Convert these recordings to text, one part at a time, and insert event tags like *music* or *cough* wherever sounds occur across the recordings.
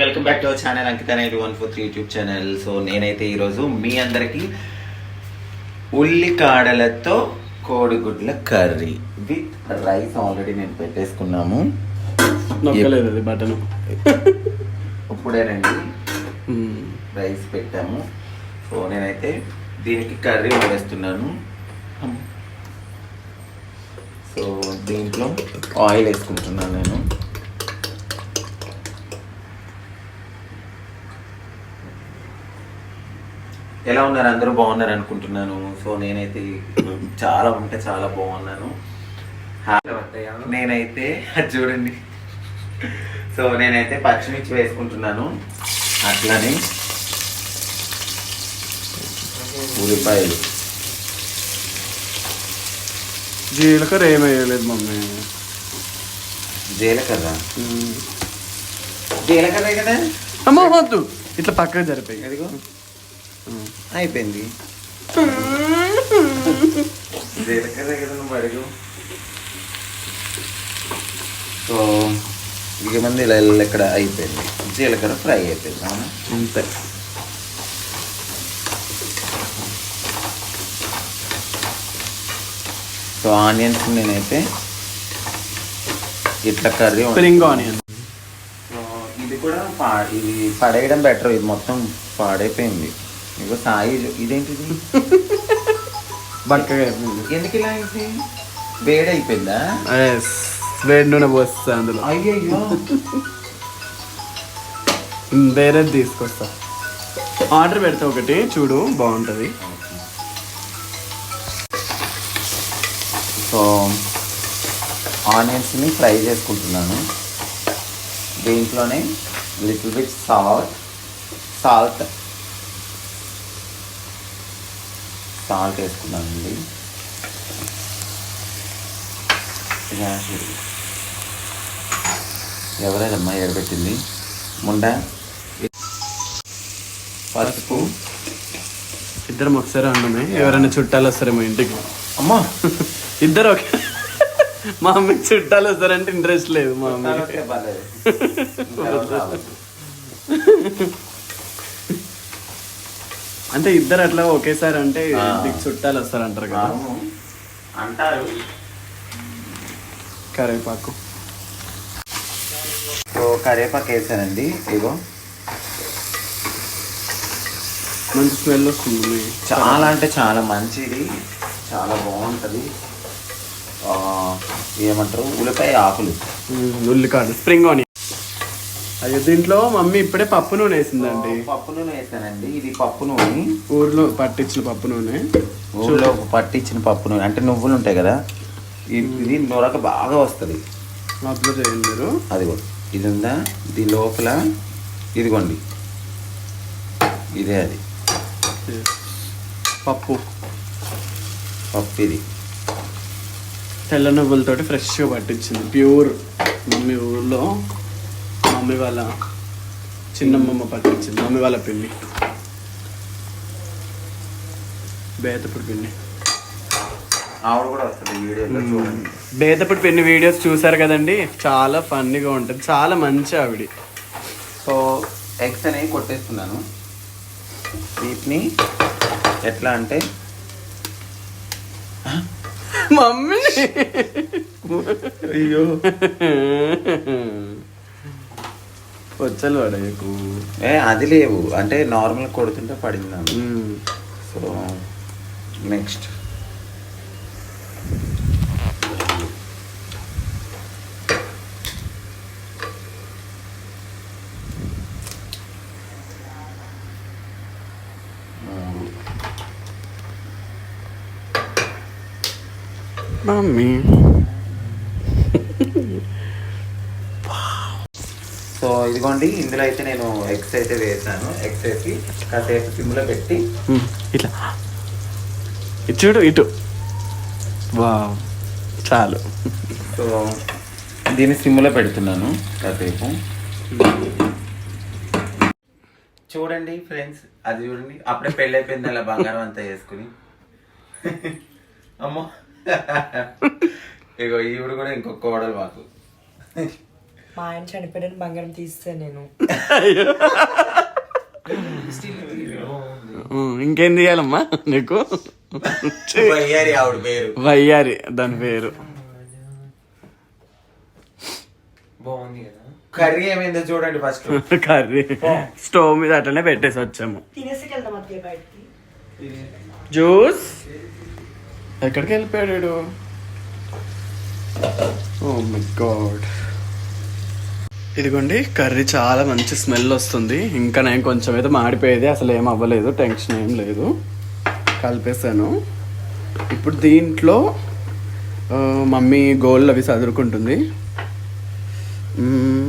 Welcome back to our channel Ankita night one four three YouTube channel so నేనైతే ఈరోజు మీ అందరికి ఉల్లికాడలతో కోడిగుడ్ల కర్రీ విత్ రైస్ ఆల్రెడీ నేను పెట్టేసుకున్నాము. నొక్కలేదు బటన్. *laughs* ఇప్పుడేనండి రైస్ పెట్టాము. సో నేనైతే దీనికి కర్రీ వేస్తున్నాను సో దీంట్లో ఆయిల్ వేసుకుంటున్నాను నేను. ఎలా ఉన్నారు? అందరూ బాగున్నారు అనుకుంటున్నాను. సో నేనైతే చాలా అంటే చాలా బాగున్నాను. నేనైతే అది చూడండి. సో నేనైతే పచ్చిమిర్చి వేసుకుంటున్నాను. అట్లనే ఉల్లిపాయలు. జీలకర్ర ఏమి వేయలేదు మమ్మీ. జీలకర్ర? జీలకర్ర కదా? అమ్మ వద్దు. ఇట్లా పక్కకు జరిపాయి. ఎదిగో అయిపోయింది. జీలకర్ర అడుగు సో ఇక మంది ఇలా ఇక్కడ అయిపోయింది. జీలకర్ర ఫ్రై అయిపోయింది అవునా? అంతే. సో ఆనియన్స్ నేనైతే ఇట్లా కర్రీ స్ప్రింగ్ ఆనియన్. సో ఇది కూడా పా ఇది పడేయడం బెటర్. ఇది మొత్తం పాడైపోయింది. ఇగో సాయి ఇదేంటిది? *laughs* అయిపోయింది ఎందుకు ఇలా అయింది వేడి అయిపోయిందా వేడి నూనె పోస్తా అందులో. అయ్యయ్యో. వేరేది తీసుకొస్తా. ఆర్డర్ పెడితే ఒకటి చూడు బాగుంటుంది. సో ఆనియన్స్ని ఫ్రై చేసుకుంటున్నాను. దీంట్లోనే little bit salt salt salt వేసుకున్నానండి. ఎవరైదమ్మా ఎడబెట్టింది ముండ? పసుపు. ఇద్దరం ఒకసారి అన్నమే ఎవరైనా చుట్టాలు వస్తారేమో ఇంటికి. అమ్మా! ఇద్దరు ఓకే మా అమ్మకి చుట్టాలు వస్తారంటే ఇంట్రెస్ట్ లేదు మా అమ్మకి *laughs* అంటే ఇద్దరు అట్లా ఒకేసారి అంటే చుట్టాలు వస్తారంటారు కదా. అవును. అంటారు. కరివేపాకు సో కరివేపాకు వేసానండి. ఇగో మంచి స్మెల్ వస్తుంది చాలా అంటే చాలా మంచిది. చాలా బాగుంటుంది. ఆ, ఏమంటారు? ఉల్లిపాయ ఆకులు. ఉల్లికాడు. Spring onion. అయ్యో దీంట్లో మమ్మీ ఇప్పుడే పప్పు నూనె వేసిందండి. పప్పు నూనె వేసానండి. ఇది పప్పు నూనె. ఊర్లో పట్టించిన పప్పు నూనె. ఊళ్ళో పట్టించిన పప్పు నూనె. అంటే నువ్వులు ఉంటాయి కదా ఇది నొరక బాగా వస్తుంది. అబ్జర్వ్ చేయండి మీరు. అదిగో ఇది ఉందా దీని లోపల. ఇదిగోండి. ఇదే అది. పప్పు. పప్పు ఇది. తెల్ల నువ్వులతోటి ఫ్రెష్గా పట్టించింది. ప్యూర్. మమ్మీ ఊర్లో మమ్మీ వాళ్ళ చిన్నమ్మమ్మ పట్టించింది. మమ్మీ వాళ్ళ పిండి బేతపుడు చూడండి. బేతపుడు పిండి వీడియోస్ చూసారు కదండి? చాలా ఫన్నీగా ఉంటుంది. చాలా మంచి ఆవిడ. సో ఎగ్స్ అనేవి కొట్టేస్తున్నాను. వీటిని ఎట్లా అంటే మమ్మీ! అయ్యో. *laughs* వచ్చలు పడకు ఏ అది లేవు. అంటే నార్మల్ కొడుతుంటే పడిందాను సో నెక్స్ట్. మమ్మీ సో ఇదిగోండి ఇందులో అయితే నేను ఎగ్స్ అయితే వేసాను ఎగ్స్ వేసి కాసేపు సిమ్లో పెట్టి ఇట్లా. ఇటు చూడు ఇటు. వా చాలు. సో దీన్ని సిమ్లో పెడుతున్నాను కాసేపు. చూడండి ఫ్రెండ్స్ అది చూడండి. అప్పుడే పెళ్ళి అయిపోయింది అలా బంగారం అంతా వేసుకుని. అమ్మో. ఇగో ఈవిడ కూడా ఇంకొక కోడలు మాకు. మా ఆయన చనిపోయిన బంగారం తీస్తే నేను. ఇంకేం తీయాలమ్మా నీకు? వయ్యారి ఆవిడ పేరు. వయ్యారి దాని పేరు. బాగుంది కదా? కర్రీ ఏమైందో చూడండి ఫస్ట్ కర్రీ. స్టవ్ మీద అట్లనే పెట్టేసి వచ్చాము. జ్యూస్? ఎక్కడికి వెళ్ళిపోయాడు ఓ మై గాడ్ ఇదిగోండి కర్రీ చాలా మంచి స్మెల్ వస్తుంది. ఇంకా నేను కొంచెం అయితే మాడిపోయేది అసలు ఏం అవ్వలేదు టెన్షన్ ఏం లేదు. కలిపేసాను ఇప్పుడు దీంట్లో మమ్మీ గోల్డ్ అవి చదురుకుంటుంది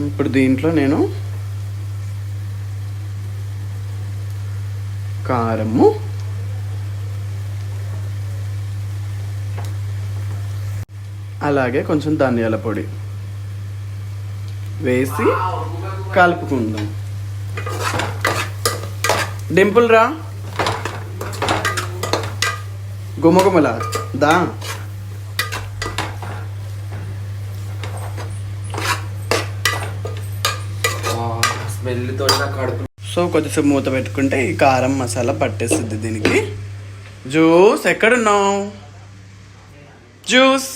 ఇప్పుడు దీంట్లో నేను కారము అలాగే కొంచెం ధనియాల పొడి. వేసి కలుపుకుందాం. డింపుల్ రా. గుమగుమలా. దా. కడుపు సో కొద్దిసేపు మూత పెట్టుకుంటే ఈ కారం మసాలా పట్టేస్తుంది దీనికి. జ్యూస్ ఎక్కడున్నావు? జ్యూస్.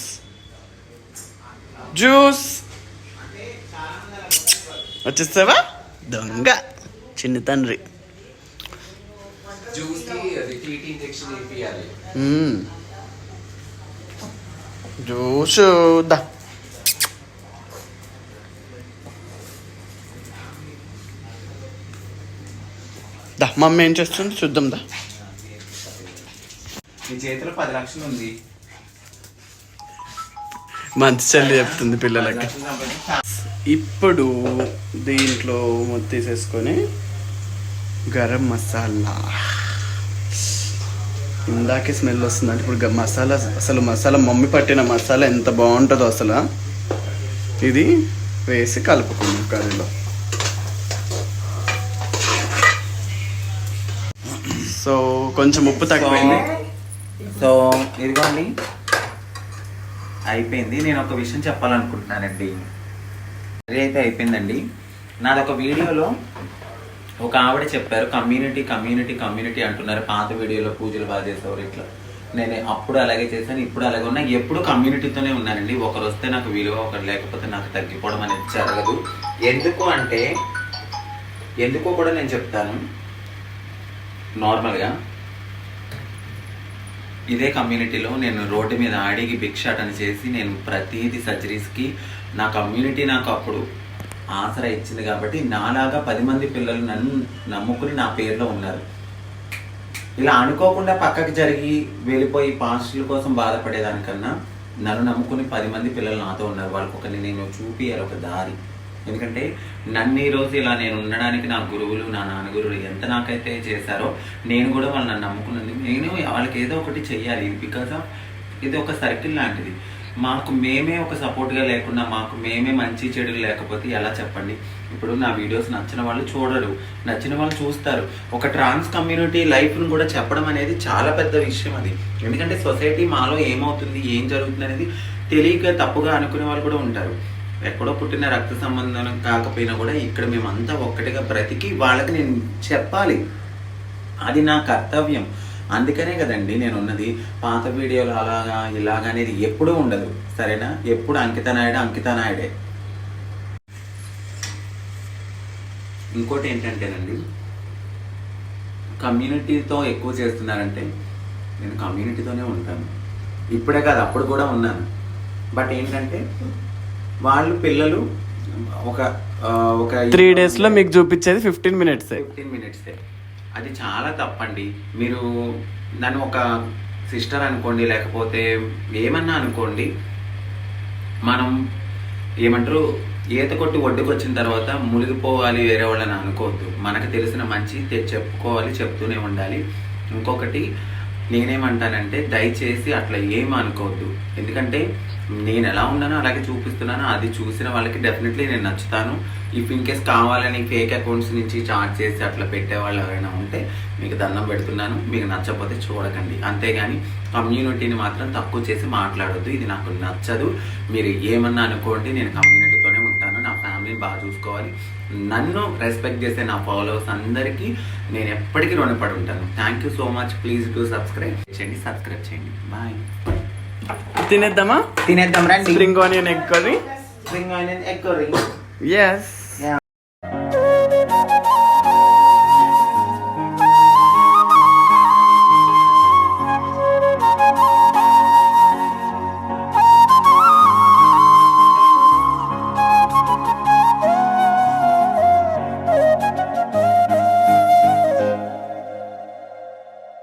జ్యూస్. వచ్చేస్తావా? దొంగ. చిన్న తండ్రి. జ్యూస్ దా. దా మమ్మీ ఏం చేస్తుంది? చూద్దాం దా. నీ చేతిలో పది లక్షలు ఉంది. మంచి చెల్లి చెప్తుంది పిల్లలకి. ఇప్పుడు దీంట్లో తీసేసుకొని గరం మసాలా. ఇందాకే స్మెల్ వస్తుందంటే ఇప్పుడు మసాలా అసలు మసాలా మమ్మీ పట్టిన మసాలా ఎంత బాగుంటుందో అసలు. ఇది వేసి కలుపుకున్నాం కర్రీలో. సో కొంచెం ఉప్పు తగ్గిపోయింది. సో ఇదిగోండి. అయిపోయింది. నేను ఒక విషయం చెప్పాలనుకుంటున్నానండి. కర్రీ అయితే అయిపోయిందండి. నాది ఒక వీడియోలో ఒక ఆవిడ చెప్పారు కమ్యూనిటీ కమ్యూనిటీ కమ్యూనిటీ అంటున్నారు. పాత వీడియోలో పూజలు బాగా చేసేవారు ఇట్లా. నేను అప్పుడు అలాగే చేశాను ఇప్పుడు అలాగే ఉన్నా. ఎప్పుడు కమ్యూనిటీతోనే ఉన్నానండి. ఒకరు వస్తే నాకు విలువ ఒకరు లేకపోతే నాకు తగ్గిపోవడం అనేది జరగదు. ఎందుకు అంటే ఎందుకో కూడా నేను చెప్తాను. నార్మల్గా ఇదే కమ్యూనిటీలో నేను రోడ్డు మీద అడిగి భిక్షాటన చేసి నేను ప్రతిదీ సర్జరీస్కి నా కమ్యూనిటీ నాకు అప్పుడు ఆసరా ఇచ్చింది కాబట్టి నాలాగా పది మంది పిల్లలు నన్ను నమ్ముకుని నా పేరులో ఉన్నారు. ఇలా అనుకోకుండా పక్కకి జరిగి వెళ్ళిపోయి పాస్టుల కోసం బాధపడేదానికన్నా నన్ను నమ్ముకుని పది మంది పిల్లలు నాతో ఉన్నారు. వాళ్ళకి ఒక నేను చూపియాలి ఒక దారి. ఎందుకంటే నన్ను ఈరోజు ఇలా నేను ఉండడానికి నా గురువులు నా నాన్నగురువులు ఎంత నాకైతే చేశారో నేను కూడా వాళ్ళు నన్ను నమ్ముకున్నది నేను వాళ్ళకి ఏదో ఒకటి చెయ్యాలి. బికాస్ ఆఫ్ ఇది ఒక సర్కిల్ లాంటిది. మాకు మేమే ఒక సపోర్ట్గా లేకుండా మాకు మేమే మంచి చెడులు లేకపోతే ఎలా చెప్పండి? ఇప్పుడు నా వీడియోస్ నచ్చిన వాళ్ళు చూడరు. నచ్చిన వాళ్ళు చూస్తారు. ఒక ట్రాన్స్ కమ్యూనిటీ లైఫ్ను కూడా చెప్పడం అనేది చాలా పెద్ద విషయం అది. ఎందుకంటే సొసైటీ మాలో ఏమవుతుంది ఏం జరుగుతుంది అనేది తెలియక తప్పుగా అనుకునే వాళ్ళు కూడా ఉంటారు. ఎక్కడో పుట్టిన రక్త సంబంధం కాకపోయినా కూడా ఇక్కడ మేమంతా ఒక్కటిగా బ్రతికి వాళ్ళకి నేను చెప్పాలి. అది నా కర్తవ్యం. అందుకనే కదండి నేను ఉన్నది పాత వీడియోలు అలాగా ఇలాగా అనేది ఎప్పుడూ ఉండదు. సరేనా? ఎప్పుడు అంకిత నాయుడు అంకిత నాయుడే. ఇంకోటి ఏంటంటేనండి కమ్యూనిటీతో ఎక్కువ చేస్తున్నారంటే నేను కమ్యూనిటీతోనే ఉంటాను. ఇప్పుడే కాదు అప్పుడు కూడా ఉన్నాను. బట్ ఏంటంటే వాళ్ళు పిల్లలు ఒక ఒక త్రీ డేస్లో మీకు చూపించేది ఫిఫ్టీన్ మినిట్స్ ఫిఫ్టీన్ మినిట్స్ అది చాలా తప్పండి. మీరు నన్ను ఒక సిస్టర్ అనుకోండి లేకపోతే ఏమన్నా అనుకోండి మనం ఏమంటారు ఈత కొట్టి ఒడ్డుకు వచ్చిన తర్వాత మునిగిపోవాలి వేరే వాళ్ళని అనుకోవద్దు. మనకు తెలిసిన మంచి చెప్పుకోవాలి చెప్తూనే ఉండాలి. ఇంకొకటి నేనేమంటానంటే దయచేసి అట్లా ఏం అనుకోవద్దు ఎందుకంటే నేను ఎలా ఉన్నానో అలాగే చూపిస్తున్నాను. అది చూసిన వాళ్ళకి డెఫినెట్లీ నేను నచ్చుతాను. ఇఫ్ ఇన్ కేస్ కావాలని ఫేక్ అకౌంట్స్ నుంచి చార్జ్ చేసి అట్లా పెట్టే వాళ్ళు ఎవరైనా ఉంటే మీకు దండం పెడుతున్నాను. మీకు నచ్చకపోతే చూడకండి. అంతేగాని కమ్యూనిటీని మాత్రం తక్కువ చేసి మాట్లాడొద్దు. ఇది నాకు నచ్చదు. మీరు ఏమన్నా అనుకోండి నేను కమ్యూనిటీ బాగా చూసుకోవాలి. నన్ను రెస్పెక్ట్ చేసే నా ఫాలోవర్స్ అందరికీ నేను ఎప్పటికీ రుణపడి ఉంటాను. Thank you so much please to subscribe చేయండి. సబ్స్క్రైబ్ చేయండి. బాయ్ తినేద్దామా? తినేద్దాం రండి. Spring onion egg curry spring onion egg curry yes